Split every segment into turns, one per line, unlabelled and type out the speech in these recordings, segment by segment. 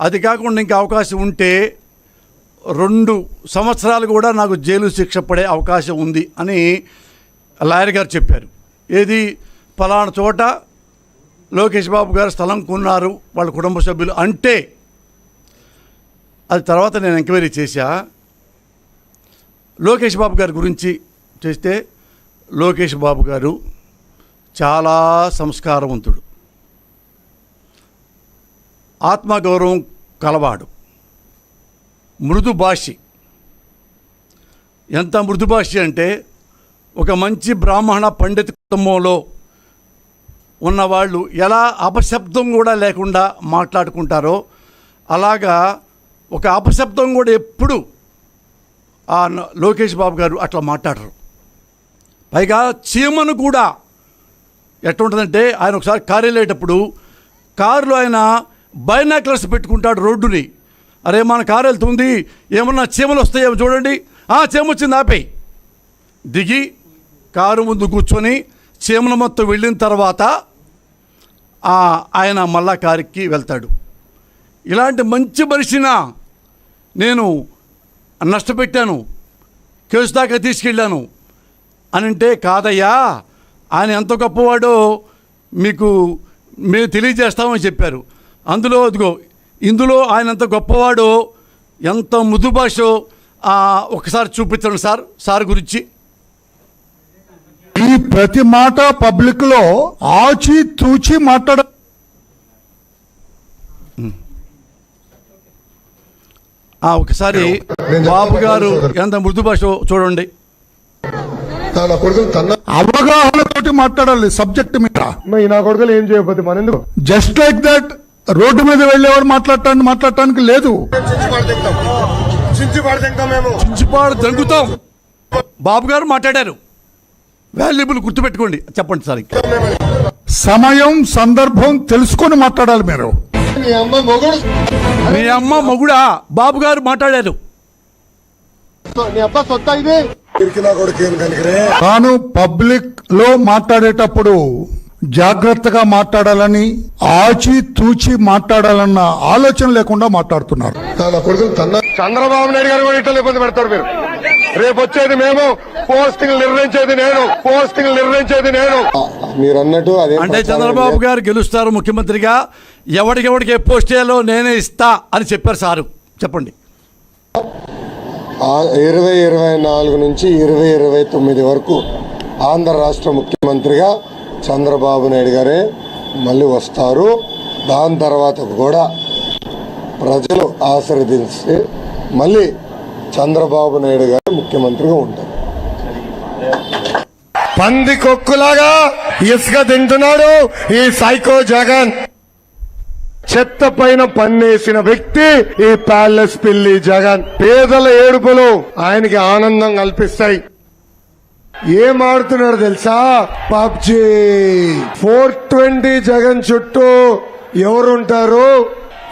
అది కాకుండా ఇంకా అవకాశం ఉంటే రెండు సంవత్సరాలు కూడా నాకు జైలు శిక్ష పడే అవకాశం ఉంది అని లాయర్ గారు చెప్పారు. ఏది? ఫలానా చోట లోకేష్ బాబు గారు స్థలం కొన్నారు వాళ్ళ కుటుంబ సభ్యులు అంటే అది తర్వాత నేను ఎంక్వైరీ చేశా. లోకేష్ బాబు గారి గురించి చేస్తే లోకేష్ బాబు గారు చాలా సంస్కారవంతుడు. ఆత్మగౌరవం కలవాడు. మృదు భాషి. ఎంత మృదు భాషి అంటే ఒక మంచి బ్రాహ్మణ పండిత కుటుంబంలో ఉన్నవాళ్ళు ఎలా అపశబ్దం కూడా లేకుండా మాట్లాడుకుంటారో అలాగా ఒక అపశబ్దం కూడా ఎప్పుడు ఆ లోకేష్ బాబు గారు అట్లా మాట్లాడరు. పైగా చీమను కూడా ఎట్లుంటుందంటే ఆయన ఒకసారి కారు వెళ్ళేటప్పుడు కారులో ఆయన బైనాక్లర్స్ పెట్టుకుంటాడు రోడ్డుని. అరే మన కారు వెళ్తుంది. ఏమన్నా చీమలు వస్తాయేమో చూడండి. ఆ చీమ వచ్చింది ఆపే దిగి కారు ముందు కూర్చొని చీమల మొత్తం వెళ్ళిన తర్వాత ఆయన మళ్ళా కారుకి వెళ్తాడు. ఇలాంటి మంచి మనిషిన నేను నష్టపెట్టాను. కేసు దాకా తీసుకెళ్ళాను. అని అంటే కాదయ్యా ఆయన ఎంత గొప్పవాడో మీకు మేము తెలియజేస్తామని చెప్పారు. అందులో అదిగో ఇందులో ఆయన ఎంత గొప్పవాడో ఎంత మృదు భాషో ఆ, ఒకసారి చూపించండి సార్ సార్ గురించి.
ఈ ప్రతి మాట పబ్లిక్లో ఆచి తూచి మాట్లాడ
ఆ, ఒకసారి బాబు గారు ఎంత మృదు భాష చూడండి.
అవగాహనతోటి మాట్లాడాలి సబ్జెక్ట్ మీద.
నా కొడుకులు ఏం చేయకపోతే మన ఎందుకు?
జస్ట్ లైక్ దట్ రోడ్డు మీద వెళ్ళేవారు మాట్లాడటానికి మాట్లాడటానికి లేదు.
చించిపాడు దంగుతాం బాబు గారు మాట్లాడారు. వాల్యుబుల్ గుర్తుపెట్టుకోండి. చెప్పండి సార్.
సమయం సందర్భం తెలుసుకొని మాట్లాడాలి మీరు.
మీ అమ్మ మొగుడు.
మీ అమ్మ మొగుడా? బాబు గారు మాట్లాడారు.
తాను పబ్లిక్లో మాట్లాడేటప్పుడు జాగ్రత్తగా మాట్లాడాలని ఆచి తూచి మాట్లాడాలన్న ఆలోచన లేకుండా మాట్లాడుతున్నారు.
చంద్రబాబు నాయుడు గారు కూడా ఇట్లా ఇబ్బంది పెడతారు మీరు. రేపు వచ్చేది మేము పోస్టింగ్ నిర్ణయించేది నేను పోస్టింగ్ నిర్ణయించేది నేను. మీరు అన్నట్టు అదే
అంటే చంద్రబాబు గారు గెలుస్తారు ముఖ్యమంత్రిగా ఎవడికెవడికి ఏ పోస్ట్ చేయాలో నేనే ఇస్తా అని చెప్పారు సారు. చెప్పండి.
ఇరవై ఇరవై నాలుగు నుంచి ఇరవై ఇరవై తొమ్మిది వరకు ఆంధ్ర రాష్ట్ర ముఖ్యమంత్రిగా చంద్రబాబు నాయుడు గారే మళ్ళీ వస్తారు. దాని తర్వాత కూడా ప్రజలు ఆశీర్వదించి మళ్ళీ చంద్రబాబు నాయుడు గారు ముఖ్యమంత్రిగా ఉంటారు. పంది కొక్కులాగా ఇసుక తింటున్నాడు ఈ సైకో జగన్. చెత్త పైన పన్నేసిన వ్యక్తి ఈ ప్యాలెస్ పిల్లి జగన్. పేదల ఏడుపులు ఆయనకి ఆనందం కల్పిస్తాయి. ఏం ఆడుతున్నాడు తెలుసా? పబ్జి. ఫోర్ ట్వంటీ జగన్ చుట్టూ ఎవరుంటారు?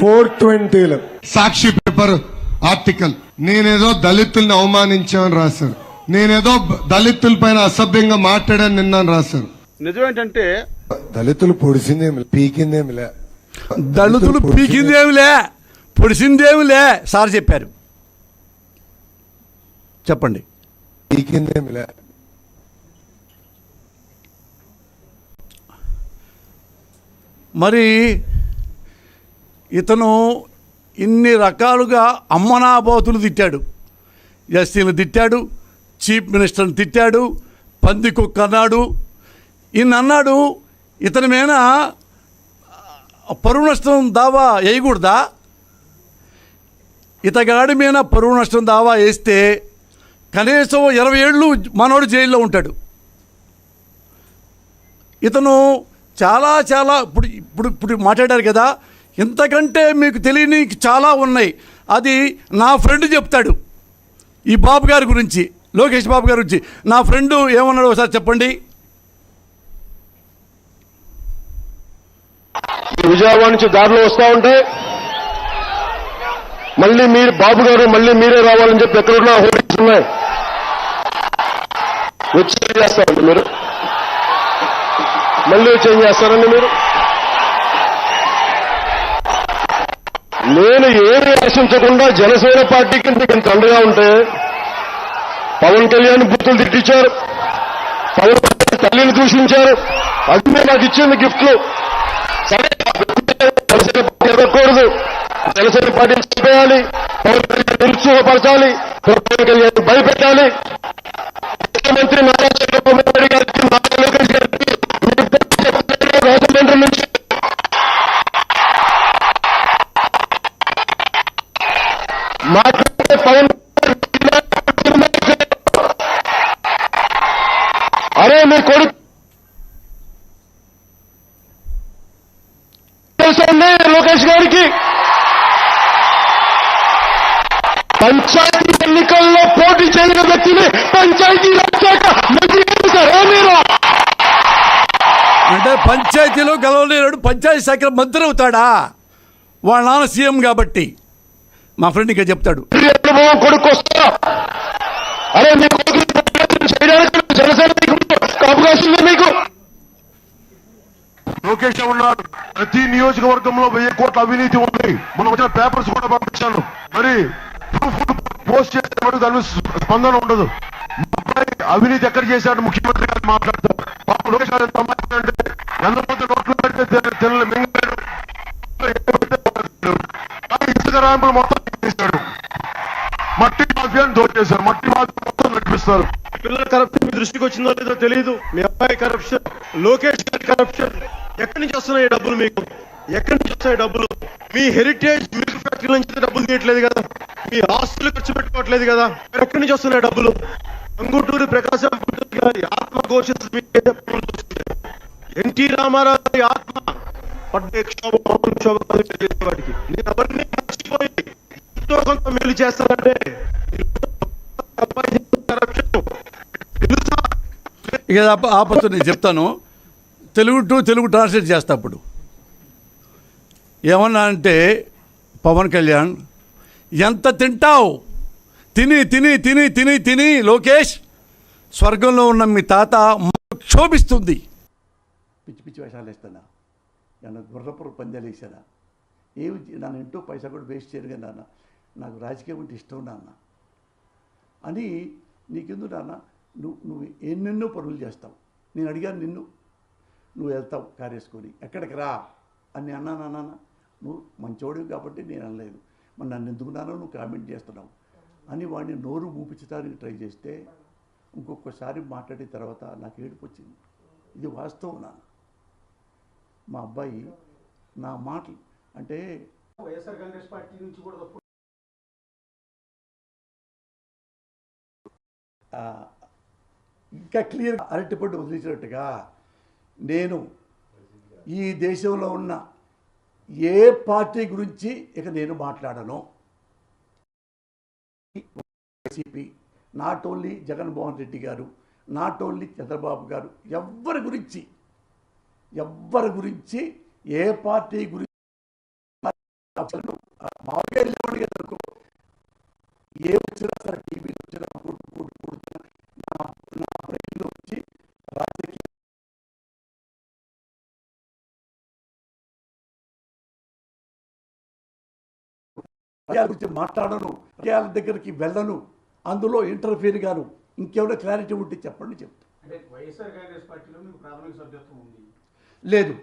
ఫోర్ ట్వంటీలు.
Sakshi paper article. నేనేదో దళితుల్ని అవమానించామని రాశారు నేనేదో దళితుల పైన అసభ్యంగా మాట్లాడాను నిన్న రాశారు
నిజమేంటంటే
దళితులు పొడిసిందేమి పీకిందేమిలే
దళితులు పీకిందేమిలే పొడిసిందేమిలే సార్ చెప్పారు. చెప్పండి.
పీకిందేమిలే
మరి ఇతను ఇన్ని రకాలుగా అమ్మనాబోతులు తిట్టాడు. ఎస్సీని తిట్టాడు చీఫ్ మినిస్టర్ని తిట్టాడు పంది కుక్క అన్నాడు ఈయన అన్నాడు ఇతని మీద పరువు నష్టం దావా వేయకూడదా? ఇతగాడి మీద పరువు నష్టం దావా వేస్తే కనీసం ఇరవై ఏళ్ళు మనోడు జైల్లో ఉంటాడు. ఇతను చాలా చాలా ఇప్పుడు ఇప్పుడు ఇప్పుడు మాట్లాడారు కదా ఇంతకంటే మీకు తెలియని చాలా ఉన్నాయి. అది నా ఫ్రెండ్ చెప్తాడు. ఈ బాబు గారి గురించి లోకేష్ బాబు గారి గురించి. నా ఫ్రెండు ఏమన్నాడు ఒకసారి చెప్పండి.
విజయవాడ నుంచి దారిలో వస్తూ ఉంటే మళ్ళీ మీరు బాబు గారు మళ్ళీ మీరే రావాలని చెప్పి ఎక్కడ హోర్డింగ్స్ ఉన్నాయి. వచ్చి చేస్తా మీరు? మళ్ళీ చేంజ్ చేస్తారండి మీరు? నేను ఏమి ఆశించకుండా జనసేన పార్టీకి మీకు ఇంత అండగా ఉంటే పవన్ కళ్యాణ్ గుర్తులు తిట్టించారు. పవన్ కళ్యాణ్ తల్లిని దూషించారు. అది మీరు నాకు ఇచ్చింది గిఫ్ట్లు. సరే జనసేన పార్టీ ఎదగకూడదు జనసేన పార్టీని చంపేయాలి. పవన్ కళ్యాణ్ నిరుత్సాహపరచాలి. పవన్ కళ్యాణ్ భయపెట్టాలి. పంచాయతీ ఎన్నికల్లో పోటీ చేయని వ్యక్తిని పంచాయతీ మంత్రి
అంటే పంచాయతీలో గెలవలేడు పంచాయతీ శాఖ మంత్రి అవుతాడా? వాళ్ళ నాన్న సీఎం కాబట్టి. మా ఫ్రెండ్ ఇంకా చెప్తాడు.
కొడుకు వస్తా అరే మీ కొడుకు చేయడానికి జనసేన మీకు అవకాశం ఉంది మీకు.
లోకేష్ ఉన్నారు ప్రతి నియోజకవర్గంలో వెయ్యి కోట్ల అవినీతి ఉంది. మొన్న వచ్చిన పేపర్స్ కూడా పంపించాను మరి ఎవరు దాని స్పందన ఉండదు. అబ్బాయి అవినీతి ఎక్కడ చేశాడు? ముఖ్యమంత్రి గారు మాట్లాడతారు. లోకేష్ గారు ఎంత అమాయకుడు అంటే ఎంతమంది నోట్లు పెడితే తెల్ల- తెల్ల ఇసుక ర్యాంపులు మొత్తం చేశాడు మట్టి మాఫియాని దోచేశారు. మట్టి మాఫియా మొత్తం నడిపిస్తారు.
పిల్లల కరప్షన్ మీ దృష్టికి వచ్చిందో లేదో తెలియదు మీ అబ్బాయి కరప్షన్ లోకేష్ గారి కరప్షన్ ఎక్కడి నుంచి వస్తున్నాయి ఈ డబ్బులు మీకు? ఎక్కడి నుంచి వస్తాయి డబ్బులు? మీ హెరిటేజ్ మిల్క్ ఫ్యాక్టరీ నుంచి డబ్బులు తీయట్లేదు కదా. మీ ఆస్తులు ఖర్చు పెట్టుకోవట్లేదు కదా. ఎక్కడి నుంచి వస్తున్నాయి డబ్బులు? అంగుటూరు ప్రకాశం ఆత్మ ఘోషిస్తుంది ఎన్టీ రామారావు ఆత్మ పడ్డే క్షోభ మామూలు క్షోభ నేను అవన్నీ మర్చిపోయి ఎంతో కొంత మేలు చేస్తానంటే
ఇక ఆపత్తు నేను చెప్తాను. తెలుగు టు తెలుగు ట్రాన్స్లేట్ చేస్తా అప్పుడు. ఏమన్నా అంటే పవన్ కళ్యాణ్ ఎంత తింటావు? తిని తిని తిని తిని తిని లోకేష్ స్వర్గంలో ఉన్న మీ తాత క్షోభిస్తుంది. పిచ్చి పిచ్చి వేషాలు వేస్తానా? నన్ను గుర్రపుర పందాలు వేసానా ఏమి నన్ను ఇంటూ పైసా కూడా వేస్ట్ చేయను కదా నాన్న. నాకు రాజకీయం అంటే ఇష్టం నాన్న. అని నీకెందుకు నాన్న? నువ్వు నువ్వు ఎన్నెన్నో పనులు చేస్తావు. నేను అడిగాను నిన్ను. నువ్వు వెళ్తావు కారేసుకొని ఎక్కడికి రా? అని అన్నాను నాన్న? నువ్వు మంచోడివి కాబట్టి నేను అనలేదు. మరి నన్ను ఎందుకున్నానో నువ్వు కామెంట్ చేస్తున్నావు? అని వాడిని నోరు మూపించడానికి ట్రై చేస్తే ఇంకొకసారి మాట్లాడిన తర్వాత నాకు ఏడుపు వచ్చింది ఇది వాస్తవం నాన్న. మా అబ్బాయి నా మాటలు అంటే
వైఎస్ఆర్ కాంగ్రెస్ పార్టీ నుంచి కూడా
ఇంకా క్లియర్ అరటిపండు వదిలించినట్టుగా నేను ఈ దేశంలో ఉన్న ఏ పార్టీ గురించి ఇక నేను మాట్లాడను YCP not only Jaganmohan Reddy garu not only Chandrababu గారు ఎవ్వరి గురించి ఎవ్వరి గురించి ఏ పార్టీ గురించి మామూలుగా అనుకో. ఏ వచ్చినా సరే టీవీ రాజకీయాల గురించి మాట్లాడను రాజకీయాల దగ్గరికి వెళ్ళను. అందులో ఇంటర్ఫీర్ గాను. ఇంకేమైనా క్లారిటీ ఉంటే చెప్పండి చెప్తా. లేదు.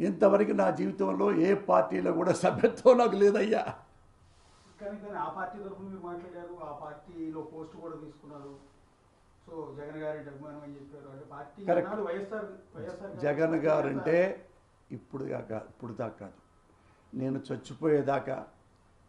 ఇంతవరకు నా జీవితంలో ఏ పార్టీలో కూడా సభ్యత్వం నాకు లేదయ్యా.
కానీ కానీ ఆ పార్టీ తరఫున మీరు మాట్లాడారు ఆ పార్టీలో పోస్ట్ కూడా తీసుకున్నారు. సో జగన్ గారి అంటే
గారంటే ఇప్పుడు దాకా ఇప్పుడు దాకా కాదు. నేను చచ్చిపోయేదాకా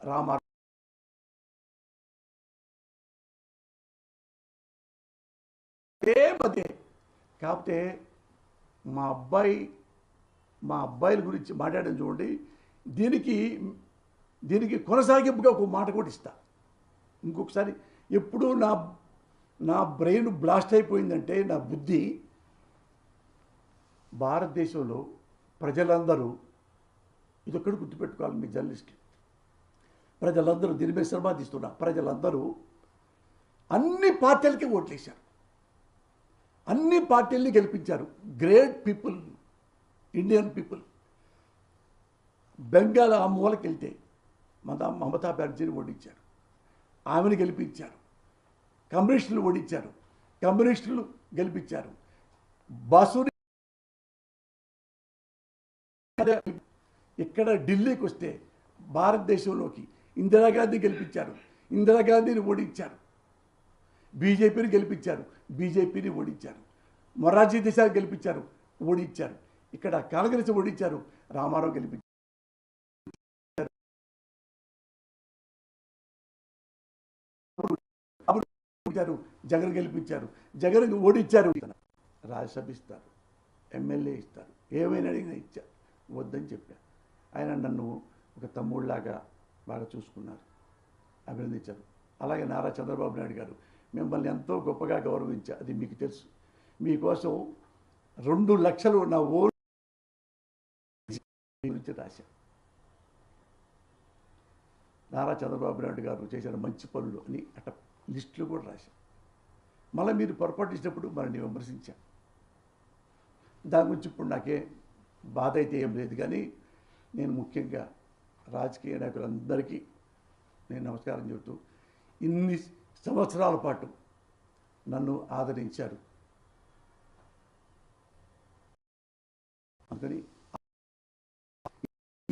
రామ అదే. కాకపోతే మా అబ్బాయి మా అబ్బాయిల గురించి మాట్లాడడం చూడండి. దీనికి దీనికి కొనసాగింపుగా ఒక మాట కూడా ఇస్తా. ఇంకొకసారి ఎప్పుడూ నా నా బ్రెయిన్ బ్లాస్ట్ అయిపోయిందంటే నా బుద్ధి భారతదేశంలో ప్రజలందరూ ఇదొక్కడు గుర్తుపెట్టుకోవాలి మీ జర్నలిస్టులు ప్రజలందరూ దీని మీద శ్రమాదిస్తున్నా ప్రజలందరూ అన్ని పార్టీలకి ఓట్లేశారు. అన్ని పార్టీల్ని గెలిపించారు. Great people Indian people. Bengal ఆ మూలకి వెళ్తే మమతా బెనర్జీని ఓడించారు. ఆమెను గెలిపించారు. కమ్యూనిస్టులు ఓడించారు. కమ్యూనిస్టులు గెలిపించారు. బాసుని ఇక్కడ ఢిల్లీకి వస్తే భారతదేశంలోకి ఇందిరాగాంధీ గెలిపించారు. ఇందిరాగాంధీని ఓడించారు. బీజేపీని గెలిపించారు. బీజేపీని ఓడించారు. మొరార్జీ దేశాన్ని గెలిపించారు. ఓడించారు. ఇక్కడ కాంగ్రెస్ ఓడించారు. రామారావు గెలిపించారు. అప్పుడు జగన్ గెలిపించారు. జగన్ ఓడించారు. రాజ్యసభ ఇస్తారు. ఎమ్మెల్యే ఇస్తారు. ఏమైనా అడిగినా ఇచ్చారు. వద్దని చెప్పారు. ఆయన నన్ను ఒక తమ్ముళ్ళలాగా బాగా చూసుకున్నారు. అభినందించారు. అలాగే నారా చంద్రబాబు నాయుడు గారు మిమ్మల్ని ఎంతో గొప్పగా గౌరవించారు అది మీకు తెలుసు. మీకోసం రెండు లక్షలు నా ఓన్ గురించి రాశారు నారా చంద్రబాబు నాయుడు గారు చేసిన మంచి పనులు అని అట్ట లిస్టులు కూడా రాశారు మళ్ళీ మీరు పొరపాటు ఇచ్చినప్పుడు మనల్ని విమర్శించారు దాని గురించి ఇప్పుడు నాకే బాధ అయితే ఏం లేదు కానీ నేను ముఖ్యంగా రాజకీయ నాయకులందరికీ నేను నమస్కారం చెబుతూ ఇన్ని సంవత్సరాల పాటు నన్ను ఆదరించారు. అందుకని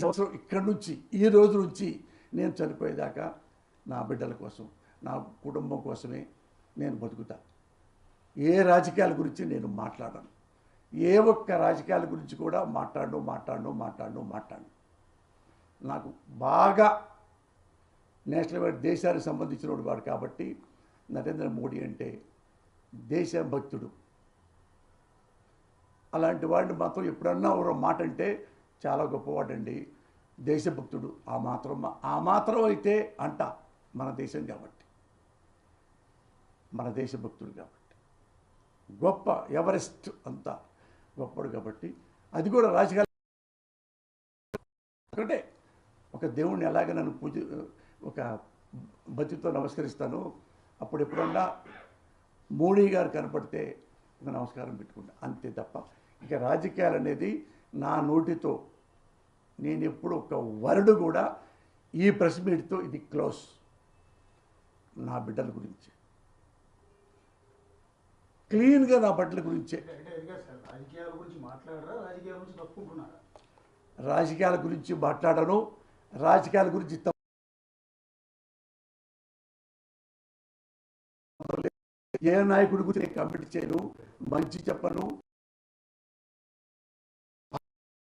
సంవత్సరం ఇక్కడి నుంచి ఈ రోజు నుంచి నేను చనిపోయేదాకా నా బిడ్డల కోసం నా కుటుంబం కోసమే నేను బతుకుతా. ఏ రాజకీయాల గురించి నేను మాట్లాడను. ఏ ఒక్క రాజకీయాల గురించి కూడా మాట్లాడను మాట్లాడను మాట్లాడను మాట్లాడను. నాకు బాగా నేషనల్ వైడ్ దేశానికి సంబంధించిన వాడు కాబట్టి నరేంద్ర మోడీ అంటే దేశభక్తుడు. అలాంటి వాడిని మాత్రం ఎప్పుడన్నా ఒక మాట అంటే చాలా గొప్పవాడండి. దేశభక్తుడు ఆ మాత్రం ఆ మాత్రం అయితే అంట మన దేశం కాబట్టి. మన దేశభక్తుడు కాబట్టి. గొప్ప ఎవరెస్ట్ అంతా గొప్పడు కాబట్టి. అది కూడా రాజకీయ ఒక దేవుణ్ణి ఎలాగ నన్ను పూజ ఒక భక్తితో నమస్కరిస్తాను అప్పుడు ఎప్పుడన్నా మోడీ గారు కనపడితే ఒక నమస్కారం పెట్టుకుంటా అంతే తప్ప. ఇక రాజకీయాలు అనేది నా నోటితో నేను ఎప్పుడు ఒక వరుడు కూడా ఈ ప్రెస్ మీట్తో ఇది క్లోజ్. నా బిడ్డల గురించి. క్లీన్గా నా బిడ్డల గురించే.
రాజకీయాల గురించి మాట్లాడరా రాజకీయాల గురించి
మాట్లాడను రాజకీయాల గురించి ఏ నాయకుడి గురించి నేను కమిట్ చేయను మంచి చెప్పను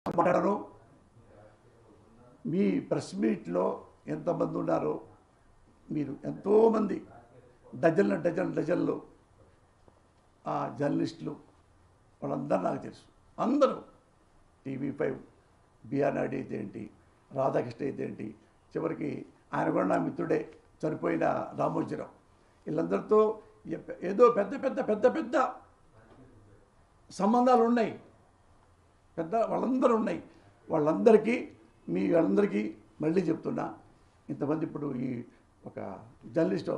మాట్లాడను. మీ ప్రెస్ మీట్లో ఎంతమంది ఉన్నారో మీరు ఎంతోమంది డజన్ల డజన్ డజన్లు ఆ జర్నలిస్టులు వాళ్ళందరూ నాకు తెలుసు. అందరూ టీవీ ఫైవ్ బిఆర్ నాయుడు అయితే ఏంటి రాధాకృష్ణ అయితే ఏంటి? చివరికి ఆయన కూడా నా మిత్రుడే చనిపోయిన రామోజీరావు. వీళ్ళందరితో ఏదో పెద్ద పెద్ద పెద్ద పెద్ద సంబంధాలు ఉన్నాయి. పెద్ద వాళ్ళందరూ ఉన్నాయి. వాళ్ళందరికీ మీ వాళ్ళందరికీ మళ్ళీ చెప్తున్నా ఇంతమంది ఇప్పుడు ఈ ఒక జర్నలిస్ట్